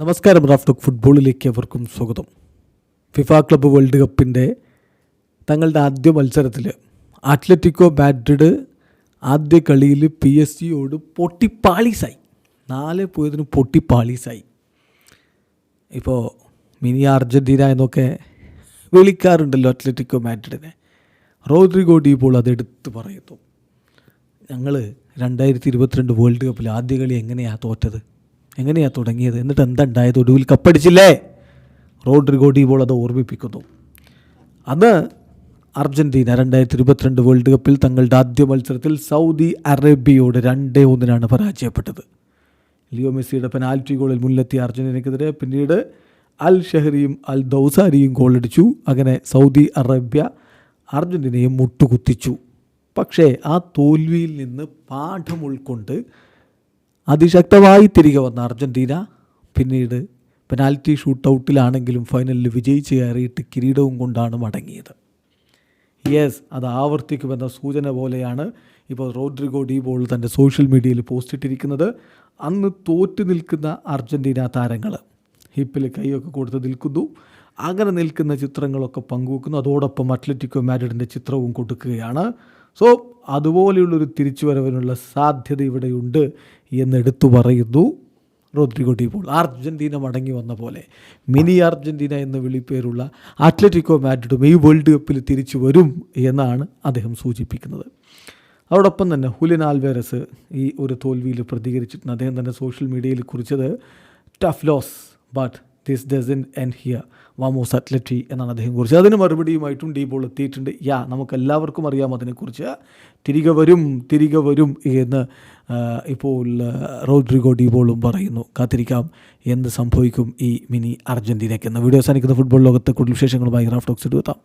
നമസ്കാരം റാഫ്റ്റോക്ക് ഫുട്ബോളിലേക്ക് അവർക്കും സ്വാഗതം. ഫിഫ ക്ലബ്ബ് വേൾഡ് കപ്പിന്റെ തങ്ങളുടെ ആദ്യ മത്സരത്തിൽ അത്ലറ്റിക്കോ മാഡ്രിഡ് ആദ്യ കളിയിൽ പി എസ് സിയോട് പൊട്ടിപ്പാളീസായി. നാല് പോയതിന് പൊട്ടിപ്പാളീസായി. ഇപ്പോൾ മിനി അർജന്റീന എന്നൊക്കെ വിളിക്കാറുണ്ടല്ലോ അത്ലറ്റിക്കോ മാഡ്രിഡിനെ. റോഡ്രിഗോ ഡീപോൾ അതെടുത്ത് പറയുന്നു. ഞങ്ങൾ രണ്ടായിരത്തി ഇരുപത്തിരണ്ട് വേൾഡ് കപ്പിൽ ആദ്യ കളി എങ്ങനെയാണ് തോറ്റത്? എങ്ങനെയാണ് തുടങ്ങിയത്? എന്നിട്ട് എന്താ ഉണ്ടായത്? ഒടുവിൽ കപ്പടിച്ചില്ലേ? റോഡ്രിഗോ ഡീബോൾ അത് ഓർമ്മിപ്പിക്കുന്നു. അന്ന് അർജന്റീന രണ്ടായിരത്തി ഇരുപത്തിരണ്ട് വേൾഡ് കപ്പിൽ തങ്ങളുടെ ആദ്യ മത്സരത്തിൽ സൗദി അറേബ്യയോട് രണ്ടേ ഒന്നിനാണ് പരാജയപ്പെട്ടത്. ലിയോ മെസ്സിയുടെ പെനാൽറ്റി ഗോളിൽ മുന്നിലെത്തിയ അർജന്റീനയ്ക്കെതിരെ പിന്നീട് അൽ ഷെഹറിയും അൽ ദൗസാരിയും ഗോളടിച്ചു. അങ്ങനെ സൗദി അറേബ്യ അർജന്റീനയെ മുട്ടുകുത്തിച്ചു. പക്ഷേ ആ തോൽവിയിൽ നിന്ന് പാഠം ഉൾക്കൊണ്ട് അതിശക്തമായി തിരികെ വന്ന അർജന്റീന പിന്നീട് പെനാൽറ്റി ഷൂട്ടൗട്ടിലാണെങ്കിലും ഫൈനലിൽ വിജയിച്ച് കയറിയിട്ട് കിരീടവും കൊണ്ടാണ് മടങ്ങിയത്. യെസ് അത് ആവർത്തിക്കുമെന്ന സൂചന പോലെയാണ് ഇപ്പോൾ റോഡ്രിഗോ ഡീബോൾ തന്റെ സോഷ്യൽ മീഡിയയിൽ പോസ്റ്റ് ഇട്ടിരിക്കുന്നത് അന്ന് തോറ്റു നിൽക്കുന്ന അർജന്റീന താരങ്ങൾ ഹിപ്പിൽ കൈയൊക്കെ കൊടുത്ത് നിൽക്കുന്നു. അങ്ങനെ നിൽക്കുന്ന ചിത്രങ്ങളൊക്കെ പങ്കുവെക്കുന്നു. അതോടൊപ്പം അത്ലറ്റിക്കോ മാഡ്രിഡിന്റെ ചിത്രവും കൊടുക്കുകയാണ്. സോ അതുപോലെയുള്ളൊരു തിരിച്ചുവരവിനുള്ള സാധ്യത ഇവിടെയുണ്ട് എന്നെടുത്തു പറയുന്നു റോദ്രിഗോ ഡിപോൾ അർജന്റീന മടങ്ങി വന്ന പോലെ. മിനി അർജന്റീന എന്ന വിളിപ്പേരുള്ള അത്ലറ്റിക്കോ മാഡ്രിഡും ഈ വേൾഡ് കപ്പിൽ തിരിച്ചു വരും എന്നാണ് അദ്ദേഹം സൂചിപ്പിക്കുന്നത്. അതോടൊപ്പം തന്നെ ഹുലിൻ ആൽവേരസ് ഈ ഒരു തോൽവിയിൽ പ്രതികരിച്ചിട്ടുണ്ട്. അദ്ദേഹം തന്നെ സോഷ്യൽ മീഡിയയിൽ കുറിച്ചത് tough loss but this doesn't end here വാമോസ് Atleti എന്നാണ് അദ്ദേഹം കുറിച്ച് അതിന് മറുപടിയുമായിട്ടും ഡീപോൾ എത്തിയിട്ടുണ്ട്. യാ നമുക്ക് എല്ലാവർക്കും അറിയാം അതിനെക്കുറിച്ച്. തിരികെ വരും തിരികെ വരും എന്ന് ഇപ്പോൾ റോഡ്രിഗോ ഡീബോളും പറയുന്നു. കാത്തിരിക്കാം എന്ത് സംഭവിക്കും ഈ മിനി അർജന്റീനയ്ക്ക് എന്ന. വീഡിയോ അവസാനിക്കുന്ന ഫുട്ബോൾ ലോകത്തെ കൂടുതൽ വിശേഷങ്ങളുമായി റാഫ്റ്റോക്സ് എടുത്താം.